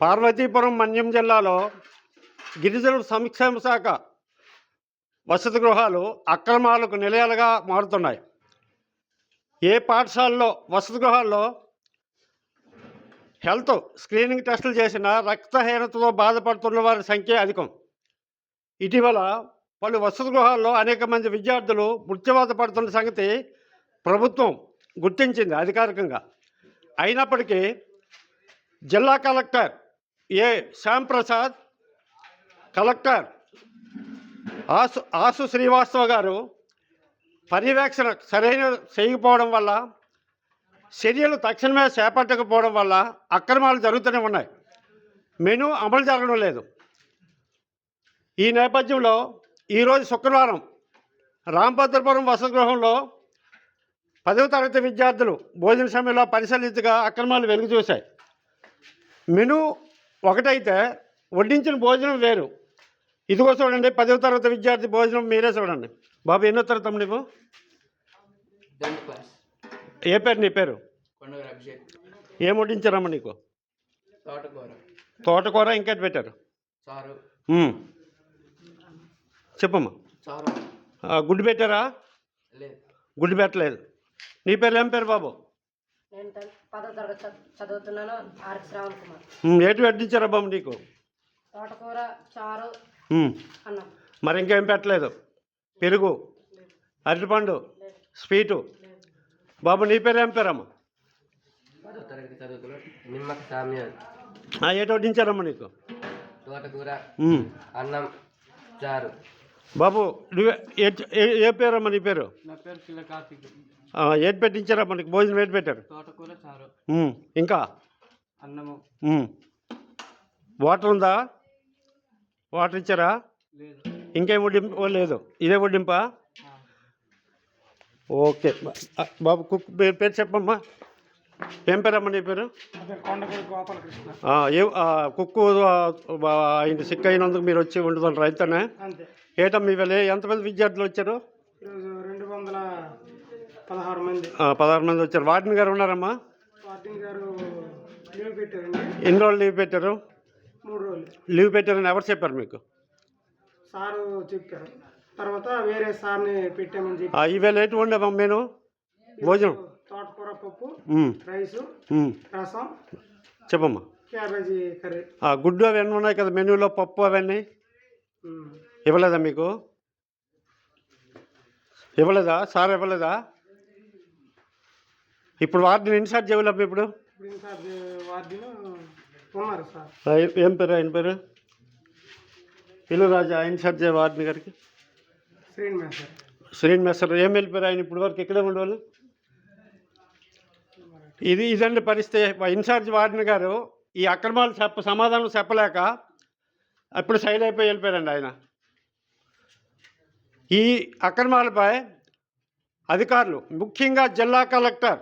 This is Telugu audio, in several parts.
పార్వతీపురం మన్యం జిల్లాలో గిరిజనుల సంక్షేమ శాఖ వసతి గృహాలు అక్రమాలకు నిలయాలుగా మారుతున్నాయి. ఏ పాఠశాలలో వసతి గృహాల్లో హెల్త్ స్క్రీనింగ్ టెస్టులు చేసిన రక్తహీనతతో బాధపడుతున్న వారి సంఖ్య అధికం. ఇటీవల పలు వసతి గృహాల్లో అనేక మంది విద్యార్థులు మృత్యువాత పడుతున్న సంగతి ప్రభుత్వం గుర్తించింది అధికారికంగా. అయినప్పటికీ జిల్లా collector A. Shyam Prasad collector ఆసు ఆసు శ్రీవాస్తవ గారు పర్యవేక్షణ సరైన చేయకపోవడం వల్ల చర్యలు తక్షణమే చేపట్టకపోవడం వల్ల అక్రమాలు జరుగుతూనే ఉన్నాయి. మెను అమలు జరగడం లేదు. ఈ నేపథ్యంలో ఈరోజు శుక్రవారం రామభద్రపురం వసతిగృహంలో పదవ తరగతి విద్యార్థులు భోజన సమయంలో పరిశీలితగా అక్రమాలు వెలుగు చూశాయి మెను ఒకటైతే వడ్డించిన భోజనం వేరు. ఇదిగో చూడండి పదవ తరగతి విద్యార్థి భోజనం మీరే చూడండి. బాబు ఎన్నో తరగతి నువ్వు ఏ పేరు నీ పేరు? ఏం వడ్డించారమ్మా నీకు? తోటకూర. తోటకూర ఇంకేటి పెట్టారు? చారు. చెప్పమ్మా. గుడ్డు పెట్టారా? గుడ్డు పెట్టలేదు. నీ పేరు ఏం పేరు బాబు? నేను పదో తరగతి చదు- చదువుతున్నాను ఆర్కి శ్రావణ్ కుమార్. ఏటి వడ్డించారా బాబు నీకు? తోటకూర చారు ఉమ్. అన్నం. మరి ఇంకేం పెట్టలేదు? పెరుగు అరటిపండు స్వీటు. బాబు నీ పేరు ఏం పేరమ్మా? పదో తరగతి చదువుతున్నా నిమ్మక సామ్యాలు ఆ, ఏటి వడ్డించారమ్మా నీకు? తోటకూర ఉమ్. అన్నం చారు. బాబు ఏ- పేరమ్మా నీ పేరు? నా పేరు పిల్ల కార్తీక్. ఆ, ఏటి పెట్టించారమ్మా నీకు? భోజనం ఏటి పెట్టారు? ఇంకా? అన్నము. వాటర్ ఉందా? వాటర్ ఇచ్చారా? ఇంకేం వడ్డింపు? లేదు. ఇదే వడ్డింపా? ఓకే. బాబు కుక్ పేరు పేరు చెప్పమ్మా. ఏం పేరమ్మా నీ పేరు? ఏ కుక్కు ఆయన సిక్ అయినందుకు మీరు వచ్చి వండుతారు రైతనే. ఏటమ్మా ఇవాళ ఎంతమంది విద్యార్థులు వచ్చారు? రెండు వందల పదహారు మంది. పదహారు మంది వచ్చారు. వార్డెన్ గారు ఉన్నారమ్మా? వార్డెన్ గారు లీవ్ పెట్టారండి. ఎన్ని రోజులు లీవ్ పెట్టారు? మూడు రోజులు. లీవ్ పెట్టారని ఎవరు చెప్పారు మీకు? సారు చెప్పారు. తర్వాత వేరే సార్ని పెట్టామని చెప్పి ఇవాళ ఎటు వండామా నేను భోజనం? తోటకూర పప్పు రైసు. రసం చెప్పమ్మా. Cabbage curry. గుడ్డు అవన్నీ ఉన్నాయి కదా? మెనూలో పప్పు అవన్నీ. ఇవ్వలేదా మీకు? ఇవ్వలేదా? సార్ ఇవ్వలేదా? ఇప్పుడు వార్డెన్ ఇన్ఛార్జ్ ఇవ్వలేము ఇప్పుడు? ఏ- పేరు ఆయన పేరు? పిల్లు రాజా ఇన్ఛార్జ్ వార్డెన్ గారికి? శ్రీనివాస్ సార్ శ్రీని ఏం వెళ్ళిపోయారు ఆయన ఇప్పుడు వరకు? ఇక్కడే ఉండేవాళ్ళు? ఇది ఇదండి పరిస్థితి. ఇన్ఛార్జ్ వార్డెన్ గారు? ఈ అక్రమాలు చెప్ప సమాధానం చెప్పలేక అప్పుడు సైడ్ అయిపోయి వెళ్ళిపోయారండి ఆయన. ఈ అక్రమాలపై అధికారులు ముఖ్యంగా జిల్లా కలెక్టర్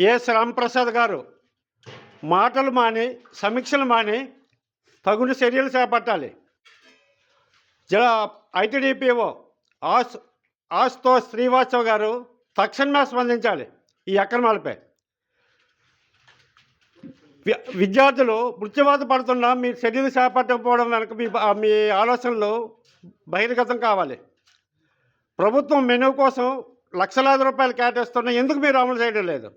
ఎస్. రామప్రసాద్ గారు మాటలు మాని సమీక్షలు మాని తగుని చర్యలు చేపట్టాలి. జిల్లా ఐటీడీపీఓ ఆస్ ఆస్తో శ్రీవాస్తవ్ గారు తక్షణమే స్పందించాలి ఈ అక్రమాలపై. విద్యార్థులు మృత్యువాత పడుతున్నా మీ చర్యలు చేపట్టకపోవడం వెనక మీ మీ ఆలోచనలు బహిర్గతం కావాలి. ప్రభుత్వం మెనూ కోసం లక్షలాది రూపాయలు కేటాయిస్తున్నా ఎందుకు మీరు అమలు చేయడం లేదు?